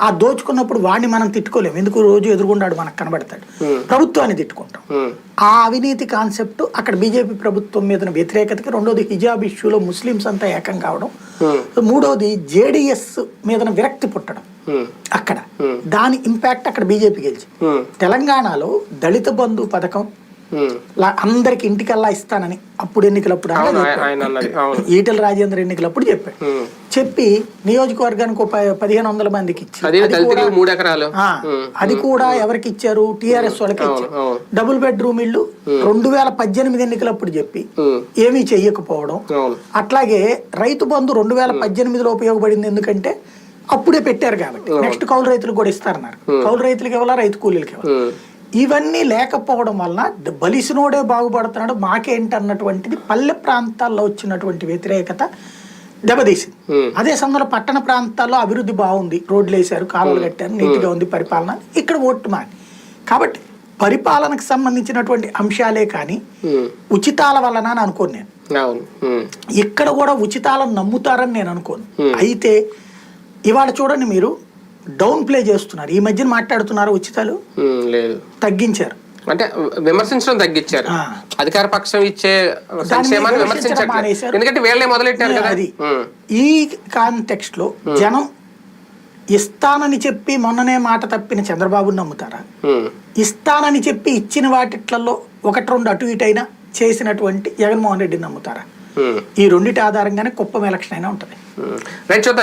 ఆ. దోచుకున్నప్పుడు వాడిని మనం తిట్టుకోలేము. ఎందుకు రోజు ఎదురుగుండాడు మనకు కనబడతాడు. ప్రభుత్వాన్ని తిట్టుకుంటాం. ఆ. అవినీతి కాన్సెప్ట్ అక్కడ బీజేపీ ప్రభుత్వం మీద వ్యతిరేకతకి రెండోది హిజాబ్ ఇష్యూలో ముస్లిమ్స్ అంతా ఏకం కావడం మూడోది జేడిఎస్ మీద విరక్తి పుట్టడం అక్కడ. దాని ఇంపాక్ట్ అక్కడ బీజేపీ గెలిచి తెలంగాణలో దళిత బంధు పథకం అందరికి ఇంటికల్లా ఇస్తానని అప్పుడు ఎన్నికలప్పుడు ఈటెల రాజేంద్ర ఎన్నికలప్పుడు చెప్పాడు. చెప్పి నియోజకవర్గానికి పదిహేను వందల మందికి అదే కూడా- ఎవరికి ఇచ్చారు? టిఆర్ఎస్ వాళ్ళకి ఇచ్చారు. డబుల్ బెడ్రూమ్ ఇల్లు రెండు వేల పద్దెనిమిది ఎన్నికలప్పుడు చెప్పి ఏమీ చెయ్యకపోవడం. అట్లాగే రైతు బంధు రెండు వేల పద్దెనిమిదిలో ఉపయోగపడింది ఎందుకంటే అప్పుడే పెట్టారు కాబట్టి. నెక్స్ట్ కౌలు రైతులకు కూడా ఇస్తారన్నారు. కౌలు రైతులకు ఇవ్వాలా? రైతు కూలీలకు ఇవ్వాలి? ఇవన్నీ లేకపోవడం వల్ల ద- బలిసినోడే బాగుపడుతున్నాడు మాకేంటి అన్నటువంటిది పల్లె ప్రాంతాల్లో వచ్చినటువంటి వ్యతిరేకత దెబ్బతీసింది. అదే సమయంలో పట్టణ ప్రాంతాల్లో అభివృద్ధి బాగుంది. రోడ్లు వేశారు కాలువలు కట్టారు నీట్గా ఉంది పరిపాలన. ఇక్కడ ఓటు మారి కాబట్టి పరిపాలనకు సంబంధించినటువంటి అంశాలే కానీ ఉచితాల వలన అని అనుకోను నేను. ఇక్కడ కూడా ఉచితాలను నమ్ముతారని నేను అనుకోను. అయితే ఇవాళ చూడండి మీరు డౌన్ ప్లే చేస్తున్నారు. ఈ మధ్యన మాట్లాడుతున్నారు ఉచితాలు? లేదు. తగ్గించారు. అంటే విమర్శించడం తగ్గించారు. అధికార పక్షం ఇచ్చే సంక్షేమాన్ని. ఎందుకంటే వీళ్ళే మొదలెట్టారు కదా. అది. ఈ కాంటెక్స్ట్లో జనం ఇస్తానని చెప్పి మొన్ననే మాట తప్పిన చంద్రబాబుని నమ్ముతారా? ఇస్తానని చెప్పి ఇచ్చిన వాటిట్లలో ఒకటి రెండు అటు ఇటు అయినా చేసినటువంటి జగన్మోహన్ రెడ్డిని నమ్ముతారా? ఈ రెండిటి ఆధారంగానే కుప్పం ఎలక్షన్ అయినా ఉంటుంది.